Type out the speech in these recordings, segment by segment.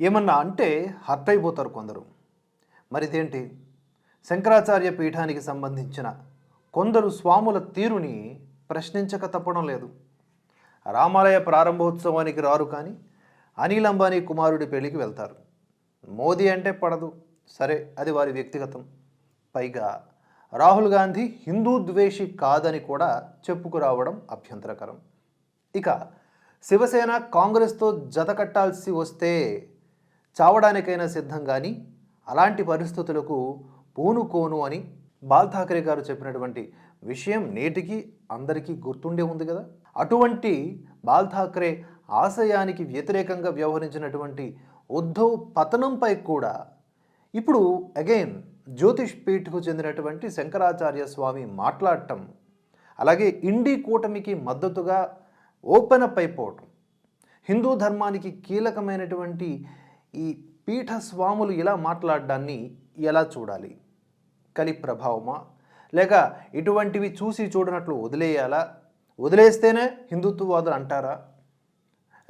ఏమన్నా అంటే హర్ట్ అయిపోతారు కొందరు. మరిదేంటి? శంకరాచార్య పీఠానికి సంబంధించిన కొందరు స్వాముల తీరుని ప్రశ్నించక తప్పడం లేదు. రామాలయ ప్రారంభోత్సవానికి రారు కానీ అనిల్ అంబానీ కుమారుడి పెళ్ళికి వెళ్తారు. మోదీ అంటే పడదు. సరే అది వారి వ్యక్తిగతం. పైగా రాహుల్ గాంధీ హిందూ ద్వేషి కాదని కూడా చెప్పుకురావడం అభ్యంతరకరం. ఇక శివసేన కాంగ్రెస్తో జత కట్టాల్సి వస్తే చావడానికైనా సిద్ధం కానీ అలాంటి పరిస్థితులకు పూనుకోను అని బాల్ ఠాకరే గారు చెప్పినటువంటి విషయం నేటికి అందరికీ గుర్తుండే ఉంది కదా? అటువంటి బాల్ ఠాకరే ఆశయానికి వ్యతిరేకంగా వ్యవహరించినటువంటి ఉద్ధవ్ పతనంపై కూడా ఇప్పుడు అగైన్ జ్యోతిష్ పీఠకు చెందినటువంటి శంకరాచార్య స్వామి మాట్లాడటం అలాగే ఇండి కూటమికి మద్దతుగా ఓపెన్ అప్ అయిపోవటం హిందూ ధర్మానికి కీలకమైనటువంటి ఈ పీఠ స్వాములు ఇలా మాట్లాడడాన్ని ఎలా చూడాలి? కలి ప్రభావమా? లేక ఇటువంటివి చూసి చూడనట్లు వదిలేయాలా? వదిలేస్తేనే హిందుత్వవాదులు అంటారా?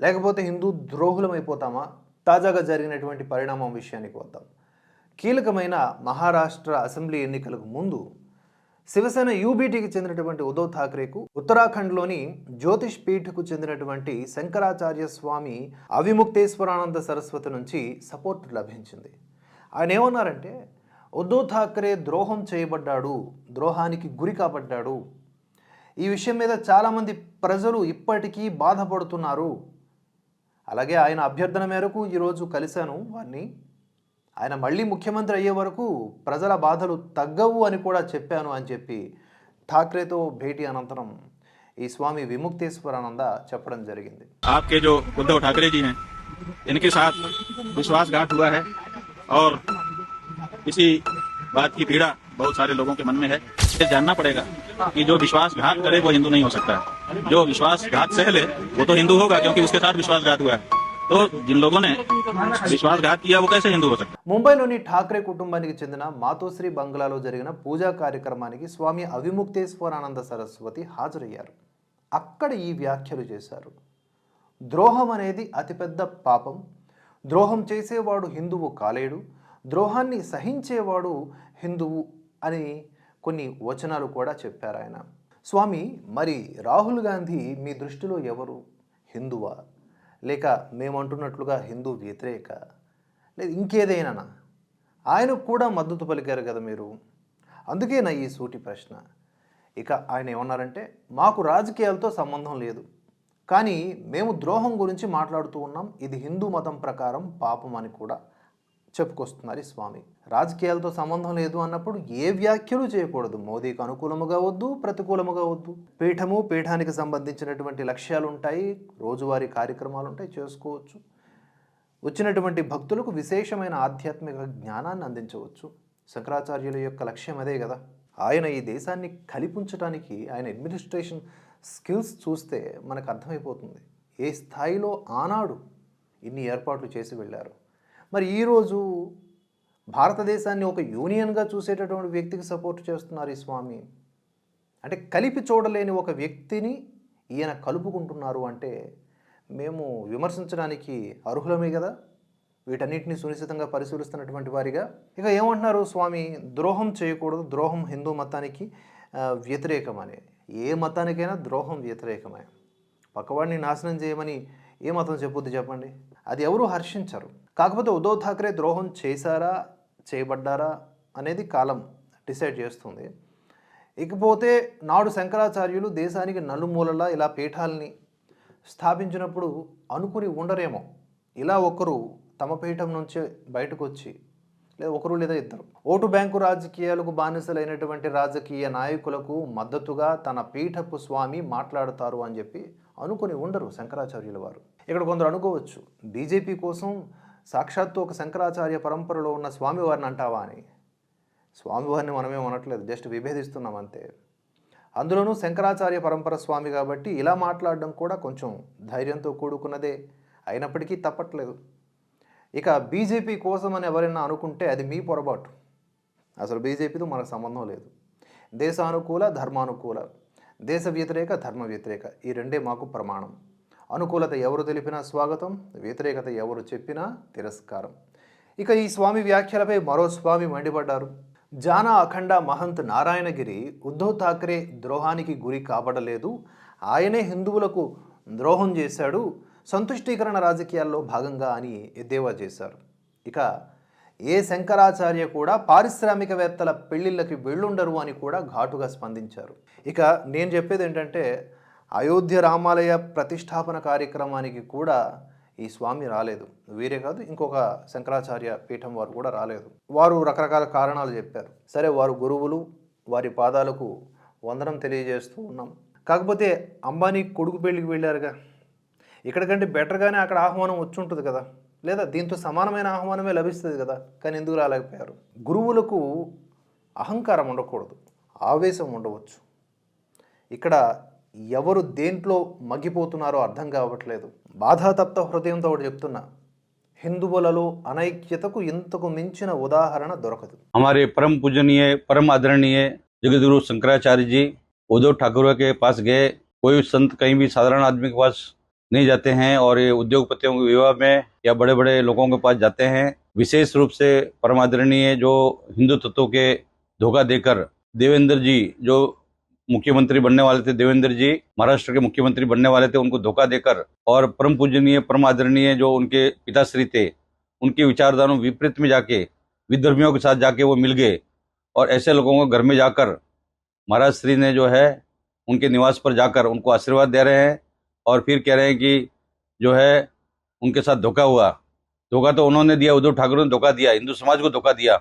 లేకపోతే హిందూ ద్రోహులమైపోతామా? తాజాగా జరిగినటువంటి పరిణామం విషయానికి వద్దాం. కీలకమైన మహారాష్ట్ర అసెంబ్లీ ఎన్నికలకు ముందు శివసేన యూబీటీకి చెందినటువంటి ఉద్ధవ్ ఠాక్రేకు ఉత్తరాఖండ్లోని జ్యోతిష్ పీఠకు చెందినటువంటి శంకరాచార్య స్వామి అవిముక్తేశ్వరానంద సరస్వతి నుంచి సపోర్ట్ లభించింది. ఆయన ఏమన్నారంటే ఉద్ధవ్ ఠాక్రే ద్రోహం చేయబడ్డాడు ద్రోహానికి గురి కాబడ్డాడు. ఈ విషయం మీద చాలామంది ప్రజలు ఇప్పటికీ బాధపడుతున్నారు. అలాగే ఆయన అభ్యర్థన మేరకు ఈరోజు కలిశాను వారిని ఆయన మళ్ళీ ముఖ్యమంత్రి అయ్యే వరకు ప్రజల బాధలు తగ్గవు అని కూడా చెప్పాను అని చెప్పి ఠాక్రేతో భేటీ అనంతరం ఈ స్వామి విముక్తేశ్వరానంద చెప్పడం జరిగింది आपके जो उद्धव ठाकरे जी हैं इनके साथ विश्वासघात हुआ है और इसी बात की पीड़ा बहुत सारे लोगों के मन में है ये जानना पड़ेगा कि जो विश्वासघात करे वो हिंदू नहीं हो सकता है जो विश्वासघात सह ले वो तो हिंदू होगा क्योंकि उसके साथ विश्वासघात हुआ है तो जिन लोगों ने विश्वासघात किया वो कैसे हिंदू हो सकता है ముంబైలోని ఠాక్రే కుటుంబానికి చెందిన మాతోశ్రీ బంగ్లాలో జరిగిన పూజా కార్యక్రమానికి స్వామి అవిముక్తేశ్వరానంద సరస్వతి హాజరయ్యారు అక్కడ ఈ వ్యాఖ్యలు చేశారు ద్రోహం అనేది అతిపెద్ద పాపం ద్రోహం చేసేవాడు హిందువు కాలేడు ద్రోహాన్ని సహించేవాడు హిందువు అని కొన్ని వచనాలు కూడా చెప్పారు ఆయన స్వామి మరి రాహుల్ గాంధీ మీ దృష్టిలో ఎవరు హిందువా లేక మేమంటున్నట్లుగా హిందూ వ్యతిరేక? లేదు ఇంకేదైనా ఆయనకు కూడా మద్దతు పలికారు కదా మీరు. అందుకే నా ఈ సూటి ప్రశ్న? ఇక ఆయన ఏమన్నారంటే మాకు రాజకీయాలతో సంబంధం లేదు. కానీ మేము ద్రోహం గురించి మాట్లాడుతూ ఉన్నాం. ఇది హిందూ మతం ప్రకారం పాపం అని కూడా. చెప్పుకొస్తున్నారు ఈ స్వామి. రాజకీయాలతో సంబంధం లేదు అన్నప్పుడు ఏ వ్యాఖ్యలు చేయకూడదు. మోదీకి అనుకూలముగా వద్దు ప్రతికూలముగా వద్దు. పీఠము పీఠానికి సంబంధించినటువంటి లక్ష్యాలు ఉంటాయి రోజువారీ కార్యక్రమాలు ఉంటాయి చేసుకోవచ్చు. వచ్చినటువంటి భక్తులకు విశేషమైన ఆధ్యాత్మిక జ్ఞానాన్ని అందించవచ్చు. శంకరాచార్యుల యొక్క లక్ష్యం అదే కదా. ఆయన ఈ దేశాన్ని కలిపుంచడానికి ఆయన అడ్మినిస్ట్రేషన్ స్కిల్స్ చూస్తే మనకు అర్థమైపోతుంది. ఏ స్థాయిలో ఆనాడు ఇన్ని ఏర్పాట్లు చేసి వెళ్ళారు? మరి ఈరోజు భారతదేశాన్ని ఒక యూనియన్గా చూసేటటువంటి వ్యక్తికి సపోర్ట్ చేస్తున్నారు ఈ స్వామి. అంటే కలిపి చూడలేని ఒక వ్యక్తిని ఈయన కలుపుకుంటున్నారు అంటే మేము విమర్శించడానికి అర్హులమే కదా? వీటన్నిటిని సునిశ్చితంగా పరిశీలిస్తున్నటువంటి వారిగా. ఇక ఏమంటున్నారు స్వామి? ద్రోహం చేయకూడదు ద్రోహం హిందూ మతానికి వ్యతిరేకమని. ఏ మతానికైనా ద్రోహం వ్యతిరేకమే. పక్కవాడిని నాశనం చేయమని ఏ మతం చెప్పొద్దు చెప్పండి? అది ఎవరు హర్షించరు. కాకపోతే ఉద్ధవ్ ఠాక్రే ద్రోహం చేశారా చేయబడ్డారా అనేది కాలం డిసైడ్ చేస్తుంది. ఇకపోతే నాడు శంకరాచార్యులు దేశానికి నలుమూలలా ఇలా పీఠాలని స్థాపించినప్పుడు అనుకుని ఉండరేమో. ఇలా ఒకరు తమ పీఠం నుంచి బయటకు వచ్చి లేదా ఒకరు లేదా ఇద్దరు. ఓటు బ్యాంకు రాజకీయాలకు బానిసలైనటువంటి రాజకీయ నాయకులకు మద్దతుగా తన పీఠపు స్వామి మాట్లాడతారు అని చెప్పి అనుకుని ఉండరు శంకరాచార్యుల వారు. ఇక్కడ కొందరు అనుకోవచ్చు బీజేపీ కోసం సాక్షాత్తు ఒక శంకరాచార్య పరంపరలో ఉన్న స్వామివారిని అంటావా అని. స్వామివారిని మనమేం అనట్లేదు జస్ట్ విభేదిస్తున్నాం అంతే. అందులోనూ శంకరాచార్య పరంపర స్వామి కాబట్టి ఇలా మాట్లాడడం కూడా కొంచెం ధైర్యంతో కూడుకున్నదే. అయినప్పటికీ తప్పట్లేదు. ఇక బీజేపీ కోసం అని ఎవరైనా అనుకుంటే అది మీ పొరపాటు. అసలు బీజేపీతో మనకు సంబంధం లేదు. దేశానుకూల ధర్మానుకూల దేశ వ్యతిరేక ధర్మ వ్యతిరేక ఈ రెండే మాకు ప్రమాణం. అనుకూలత ఎవరు తెలిపినా స్వాగతం వ్యతిరేకత ఎవరు చెప్పినా తిరస్కారం. ఇక ఈ స్వామి వ్యాఖ్యలపై మరో స్వామి మండిపడ్డారు. జానా అఖండ మహంత్ నారాయణగిరి ఉద్ధవ్ ఠాక్రే ద్రోహానికి గురి కాబడలేదు. ఆయనే హిందువులకు ద్రోహం చేశాడు సంతుష్టీకరణ రాజకీయాల్లో భాగంగా అని ఎద్దేవా చేశారు. ఇక ఏ శంకరాచార్య కూడా పారిశ్రామికవేత్తల పెళ్ళిళ్ళకి వెళ్ళుండరు అని కూడా ఘాటుగా స్పందించారు. ఇక నేను చెప్పేది ఏంటంటే అయోధ్య రామాలయ ప్రతిష్టాపన కార్యక్రమానికి కూడా ఈ స్వామి రాలేదు. వీరే కాదు ఇంకొక శంకరాచార్య పీఠం వారు కూడా రాలేదు. వారు రకరకాల కారణాలు చెప్పారు. సరే వారు గురువులు వారి పాదాలకు వందనం తెలియజేస్తూ ఉన్నాం. కాకపోతే అంబానీ కొడుకు పెళ్ళికి వెళ్ళారుగా. ఇక్కడికంటే బెటర్గానే అక్కడ ఆహ్వానం వచ్చి ఉంటుంది కదా. లేదా దీంతో సమానమైన ఆహ్వానమే లభిస్తుంది కదా. కానీ ఎందుకు రాలేకపోయారు? గురువులకు అహంకారం ఉండకూడదు. ఆవేశం ఉండవచ్చు. ఇక్కడ ఎవరు దేంట్లో మగ్గిపోతున్నారో అర్థం కావట్లేదు బాధాతప్త హృదయంతో ఒకటి చెప్తున్నా హిందువులలో అనైక్యతకు ఇంతకు మించిన ఉదాహరణ దొరకదు हमारे परम पूजनीय परम आदरणीय जगतगुरु शंकराचार्य जी उद्धव ठाकुर के पास गए कोई संत कहीं भी साधारण आदमी के पास नहीं जाते हैं और ये उद्योगपतियों के विवाह में या बड़े बड़े लोगों के पास जाते हैं विशेष रूप से परम आदरणीय जो हिंदू तत्वों के धोखा देकर देवेंद्र जी जो मुख्यमंत्री बनने वाले थे देवेंद्र जी, महाराष्ट्र के मुख्यमंत्री बनने वाले थे, उनको धोखा देकर और परम पूजनीय, परम आदरणीय जो उनके पिताश्री थे, उनकी विचारधाराओं विपरीत में जाके विधर्मियों के साथ जाके वो मिल गए और ऐसे लोगों को घर में जाकर महाराज श्री ने जो है, उनके निवास पर जाकर उनको आशीर्वाद दे रहे हैं और फिर कह रहे हैं कि जो है, उनके साथ धोखा हुआ। धोखा तो उन्होंने दिया, उद्धव ठाकरे ने धोखा दिया, हिंदू समाज को धोखा दिया,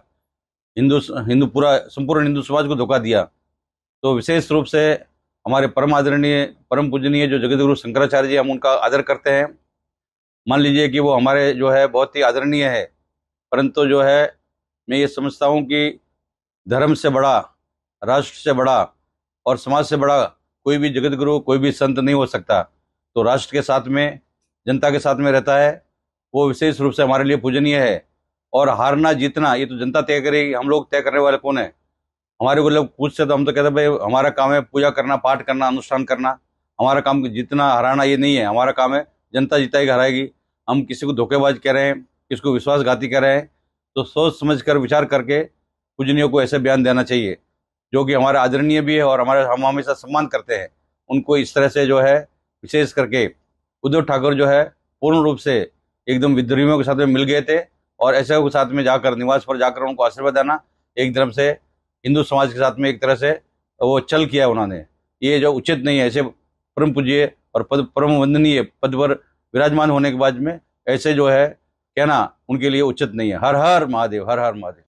हिंदू हिंदू पूरा, संपूर्ण हिंदू समाज को धोखा दिया। तो विशेष रूप से हमारे परम आदरणीय, परम पूजनीय जो जगतगुरु शंकराचार्य जी हम उनका आदर करते हैं। मान लीजिए कि वो हमारे जो है बहुत ही आदरणीय है, परंतु जो है मैं ये समझता हूँ कि धर्म से बड़ा, राष्ट्र से बड़ा और समाज से बड़ा कोई भी जगत गुरु कोई भी संत नहीं हो सकता। तो राष्ट्र के साथ में, जनता के साथ में रहता है, वो विशेष रूप से हमारे लिए पूजनीय है। और हारना, जीतना, ये तो जनता तय करेगी, हम लोग तय करने वाले कौन है? हमारे को लोग पूछते तो हम तो कहते भाई, हमारा काम है पूजा करना, पाठ करना, अनुष्ठान करना। हमारा काम जितना हराना ये नहीं है, हमारा काम है, जनता जिताएगी हराएगी। हम किसी को धोखेबाज कह रहे हैं, किसी को विश्वासघाती कर रहे हैं तो सोच समझ कर, विचार करके पूजनियों को ऐसे बयान देना चाहिए। जो कि हमारे आदरणीय भी है और हमारे, हम हमेशा सम्मान करते हैं। उनको इस तरह से जो है, विशेष करके उद्धव ठाकुर जो है, पूर्ण रूप से एकदम विद्रोहियों के साथ में मिल गए थे। और ऐसे के साथ में जाकर, निवास पर जाकर उनको आशीर्वाद देना, एक तरफ़ से हिंदू समाज के साथ में एक तरह से वो चल किया उन्होंने। ये जो उचित नहीं है, ऐसे परम पूज्य और पद, परम वंदनीय पद पर विराजमान होने के बाद में ऐसे जो है कहना उनके लिए उचित नहीं है। हर हर महादेव, हर हर महादेव।